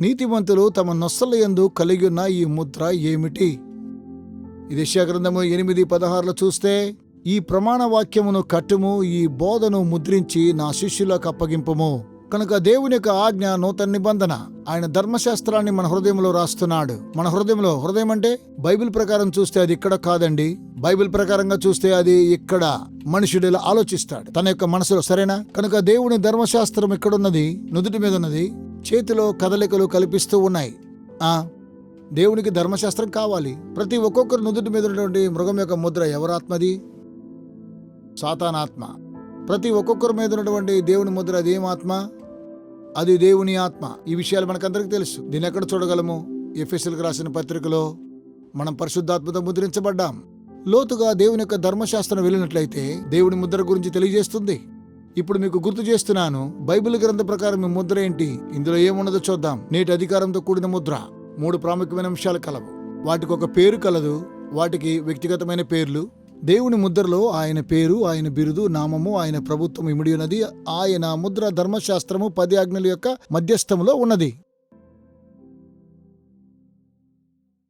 నీతిమంతులు తమ నొస్సల యందు కలిగి ఉన్న ఈ ముద్ర ఏమిటి? ఇది గ్రంథము ఎనిమిది పదహారులో చూస్తే ఈ ప్రమాణ వాక్యమును కట్టుము ఈ బోధను ముద్రించి నా శిష్యులకు అప్పగింపుము. కనుక దేవుని యొక్క ఆజ్ఞ నూతన నిబంధన. ఆయన ధర్మశాస్త్రాన్ని మన హృదయంలో రాస్తున్నాడు. మన హృదయంలో హృదయం అంటే బైబిల్ ప్రకారం చూస్తే అది ఇక్కడ కాదండి. బైబిల్ ప్రకారంగా చూస్తే అది ఇక్కడ మనుషుడు ఇలా ఆలోచిస్తాడు. తన యొక్క మనసులో సరేనా? కనుక దేవుని ధర్మశాస్త్రం ఎక్కడున్నది? నుదుటి మీద ఉన్నది? చేతిలో కదలికలు కల్పిస్తూ ఉన్నాయి. ఆ దేవునికి ధర్మశాస్త్రం కావాలి. ప్రతి ఒక్కొక్కరు నుదుటి మీద ఉన్నటువంటి మృగం యొక్క ముద్ర ఎవరాత్మది? సాతానాత్మ. ప్రతి ఒక్కొక్కరి మీద ఉన్నటువంటి దేవుని ముద్ర అది ఆత్మ? అది దేవుని ఆత్మ. ఈ విషయాలు మనకందరికీ తెలుసు. దీన్ని ఎక్కడ చూడగలము? ఎఫ్ఎస్ఎల్కి రాసిన పత్రికలో మనం పరిశుద్ధాత్మతో ముద్రించబడ్డాం. లోతుగా దేవుని యొక్క ధర్మశాస్త్రం వెళ్ళినట్లయితే దేవుని ముద్ర గురించి తెలియజేస్తుంది. ఇప్పుడు మీకు గుర్తు చేస్తున్నాను. బైబిల్ గ్రంథ ప్రకారం మీ ముద్ర ఏంటి? ఇందులో ఏమున్నదో చూద్దాం. నేటి అధికారంతో కూడిన ముద్ర. మూడు ప్రాముఖ్యమైన అంశాలు కలవు. వాటికి ఒక పేరు కలదు. వాటికి వ్యక్తిగతమైన పేర్లు. దేవుని ముద్రలో ఆయన పేరు ఆయన బిరుదు నామము ఆయన ప్రభుత్వం ఇమిడి ఉన్నది. ఆయన ముద్ర ధర్మశాస్త్రము పది ఆజ్ఞల యొక్క మధ్యస్థములో ఉన్నది.